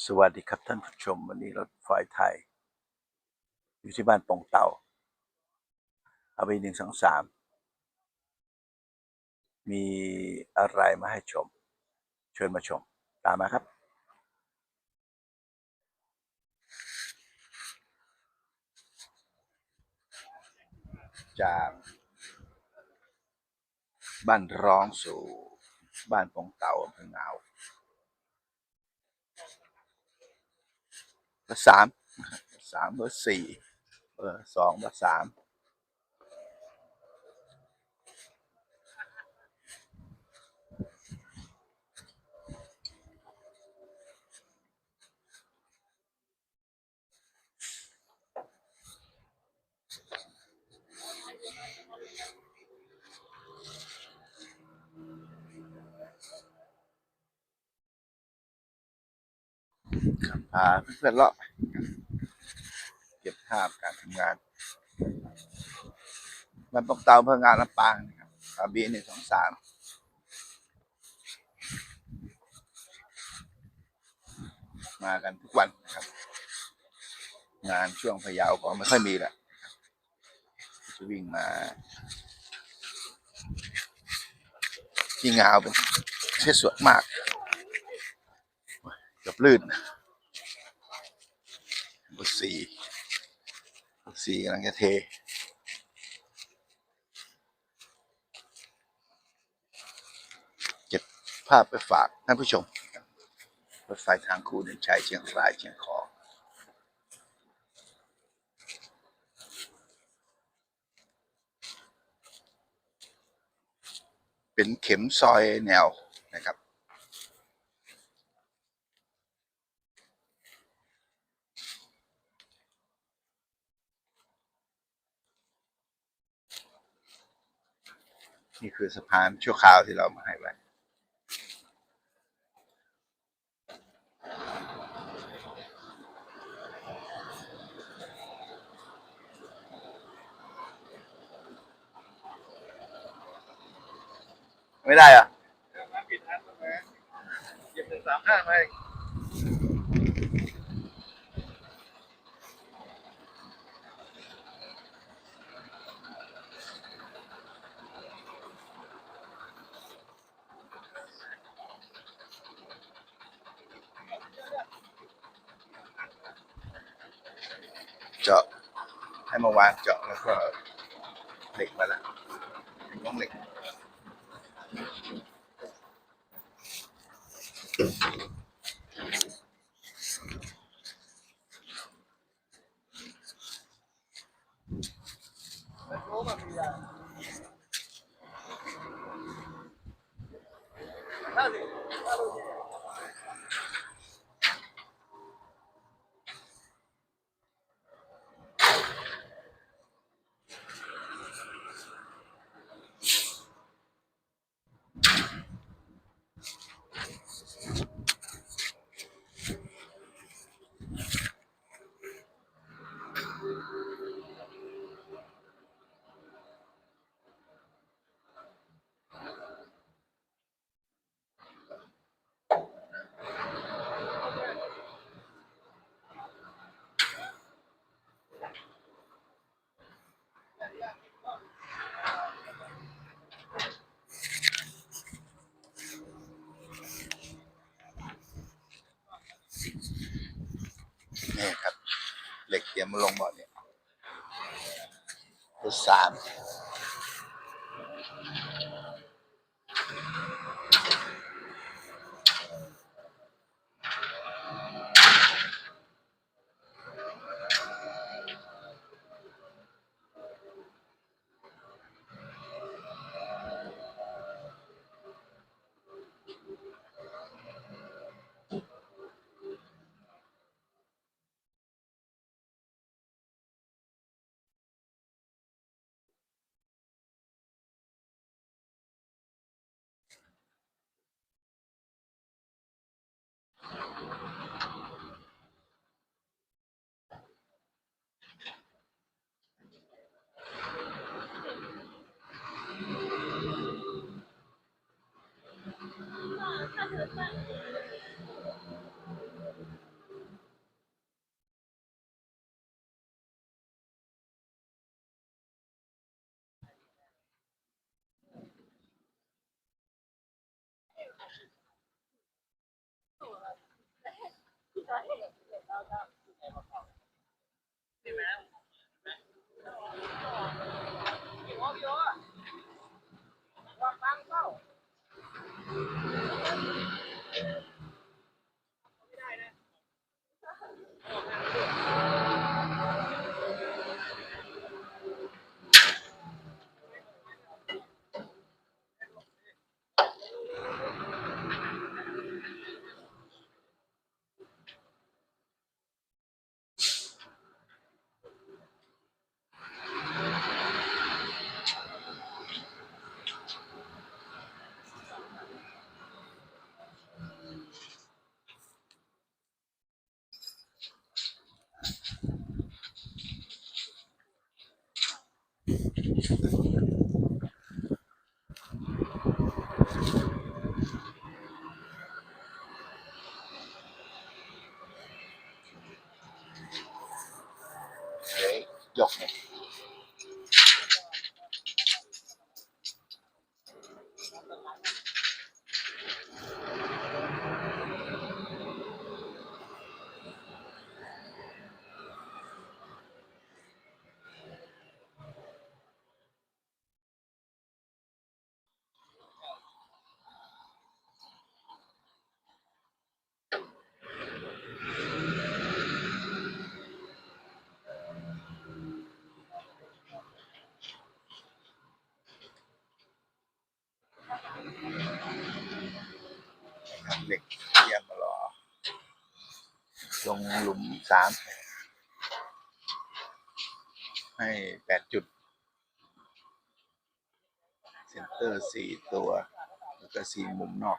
สวัสดีครับท่านผู้ชม วันนี้รถไฟไทย อยู่ที่บ้านปงเตาเอาไปหนึ่งสองสามมีอะไรมาให้ชม เชิญมาชม ตามมาครับ จากบ้านร้องสู่ บ้านปงเตาอำเภองาว เบอร์สามสามเบอร์สี่เบอร์สองเบอร์สาม พาเพื่อนเลาะเก็บภาพการทำงานมันปกเตาเพื่องานลำปางนะครับอาบีหนึ่งสองสามมากันทุกวันนะครับ งานช่วงพะเยาก็ไม่ค่อยมีแหละจะวิ่งมา ที่งาวเป็นเช่สวยมากกับลื่นเบอร์สี่เบอร์ สี่กำลังจะเท เก็บภาพไปฝากท่านผู้ชมรถไฟทางคู่เดินชัยเชียงรายเชียงของเป็นเข็มซอยแนวนะ คือสะพานชั่วคราวที่เรามาให้ไว้ไม่ได้อะปิดอันทำไมหยิบหนึ่งสามห้ามาอีก เจาะ ให้มาวางเจาะแล้วก็เหล็กมาแล้วน้องเหล็กโอ้แบบมี เหล็กเตรียมมาลงบ่อเนี่ยตัวสาม Mm-hmm. หลุมสามให้แปดจุด เซนเตอร์สี่ตัว แล้วก็สี่มุมนอก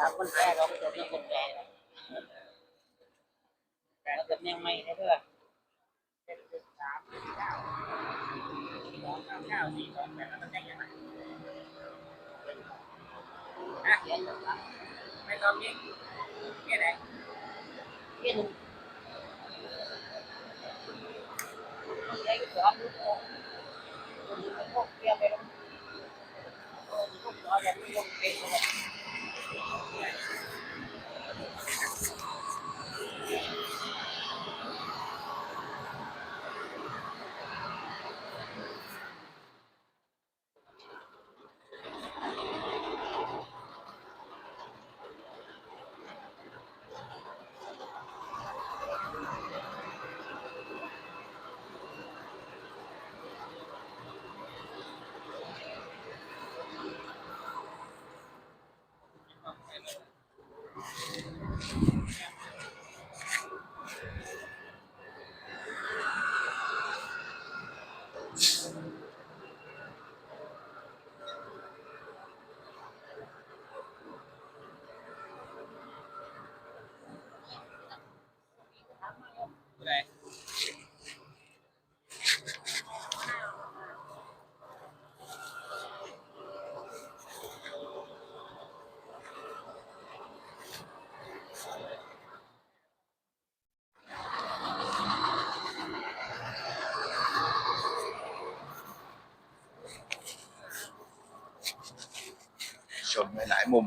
หากุญแจเราจะมีกุญแจแต่เราจะยังไม่ได้เพื่อเป็นสิบสามสิบเก้าสองเก้าสี่สองแปดแล้วมันยังยังไงนะไม่ต้องยิงแค่ไหนยิงไอ้สองลูกโป่งคนพวกเตี้ยไปลงพวกเราจะไม่ลงเป็นเลย Yeah. ชมในหลายมุม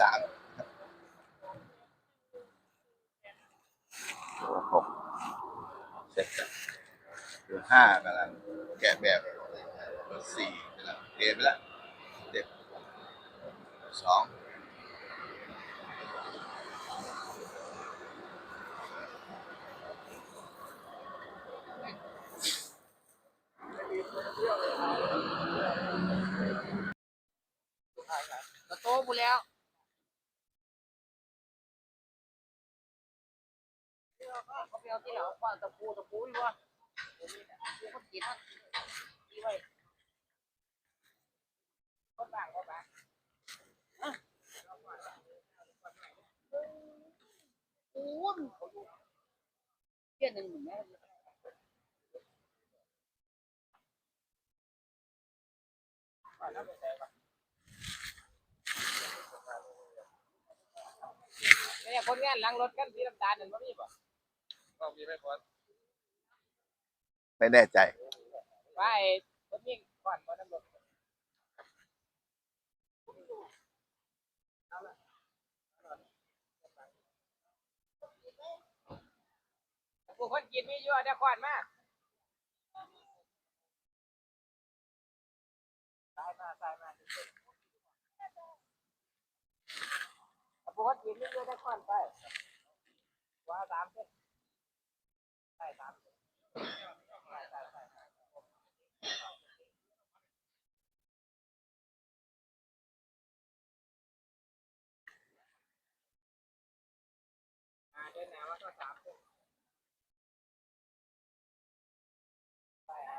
สามครับตัวหกเสร็จแล้วตัว ห้ากำลังแกะแบบตัวสี่กำลังเทไปล้วเด็กสองกระโตหมดแล้วเขาไปเอาที่หล่าว่าตะปูตะปูอยู่วะ ผมนี่นะกูก็กินนะที่ไว้ก็บ้าก็บ้าอะโอ้ยเขาอยู่เที่ยหนึ่งหนึ่งแม่เนี่ยคนงานล้างรถกันสีน้ำตาลนั่นบ่มีบ่ก็มีไม่พอ ไม่แน่ใจ ว่าไอ้คนยิงก่อนบ่น้ำรถผู้คนกินมีเยอะเดี๋ยวก่อนมาตายมาตายมาผู้คนกินมีเยอะเดี๋ยวก่อนไปว่าสามเส้นใช่สามเส้นใช่ใช่ใช่ใช่ อ่าเดินหนามาก็สามเส้นไปอะ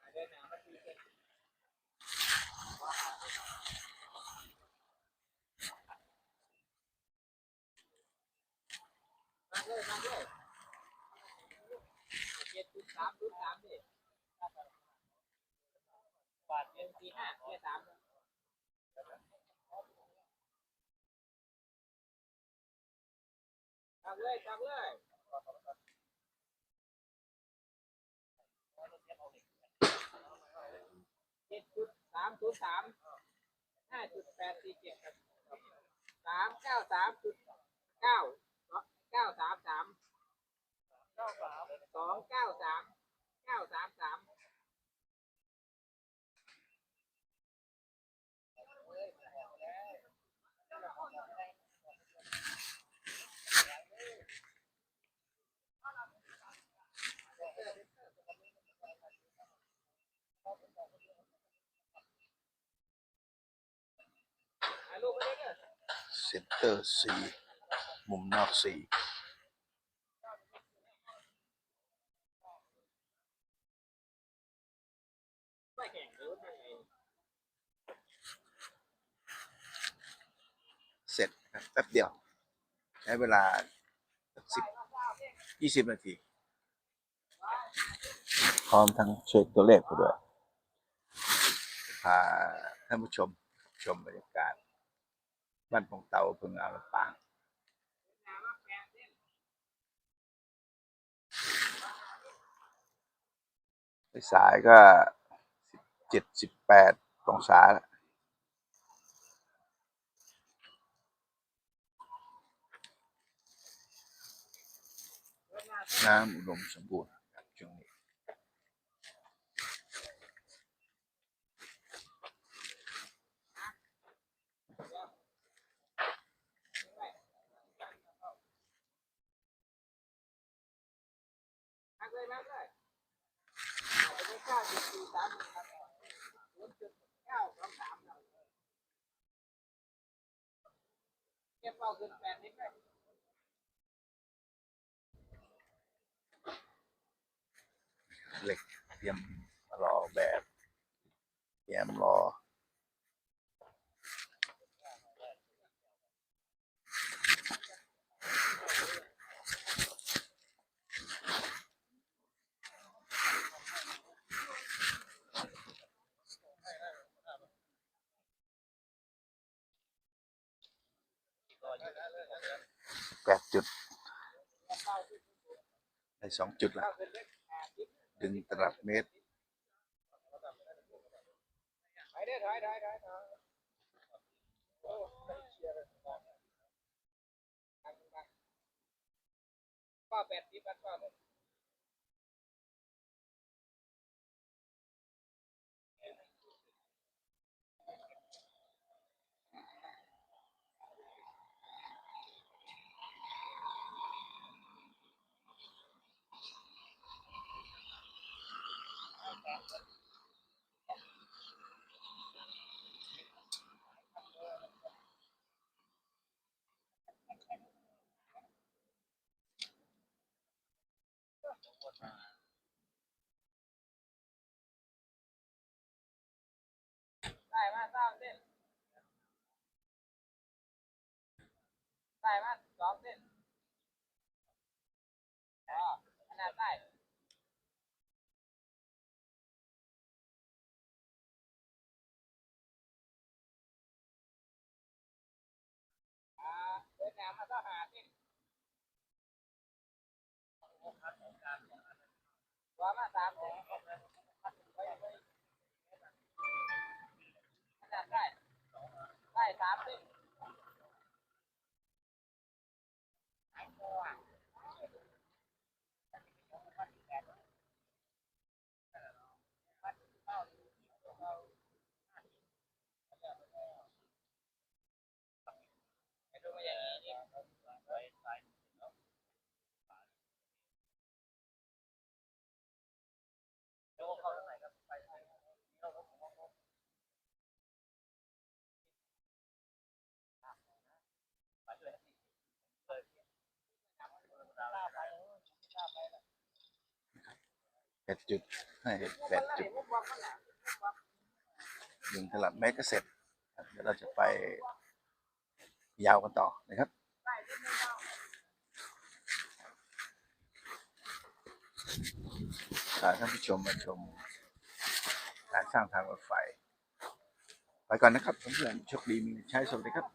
อ่าเดินหนามาสี่เส้น มาเลยมาเลยเจ็ดจุดสามจุดสามดิบาทเดือนที่ห้าเดือนสามจับเลยจับเลยเจ็ดจุดสามศูนย์สามห้าจุดแปดสี่เจ็ดครับสามเก้าสามจุดเก้า ก้าสามสามเก้าสามสองเก้าสามเก้าสามสามเด้อเซนเตอร์สี่มุมนอกสี่ ไม่แข่งหรือไม่ไง เสร็จครับแป๊บเดียว ใช้เวลาสิบยี่สิบนาที พร้อมทั้งเช็คตัวเลขไปด้วยพาท่านผู้ชมชมบรรยากาศบ้านปงเตาพึงอาลำปางสายก็สิบเจ็ดสิบแปดองศาแล้ว น้ำอุดมสมบูรณ์ครับช่วงนี้ นักเลยนักเลยเอาไปไม่กล้าอยู่ สามครับศูนย์จุดเก้าสองสามครับเก็บเป้าขึ้นแปดนิดเลย รียมรอแบบเตรียมรอแปดจุดได้สองจุดละ ถึงตลับเมตรไปเด้อถอยถอยถอยถอยโอ้เชียร์เลยเป้าแปดสิบเป้า เลยได้มาสามเส้นได้มาสองเส้นอ๋อขนาดได้อ่าเดินแนวมาต้องหาเส้นว่ามาสามเส้น สามสิบ แปดจุดให้แปดจุดดึงตลับเมตรก็เสร็จเดี๋ยวเราจะไปยาวกันต่อนะครับพาท่านผู้ชมมาชมการสร้างทางรถไฟ ไปก่อนนะครับเพื่อนๆโชคดีมีใช้สวัสดีครับ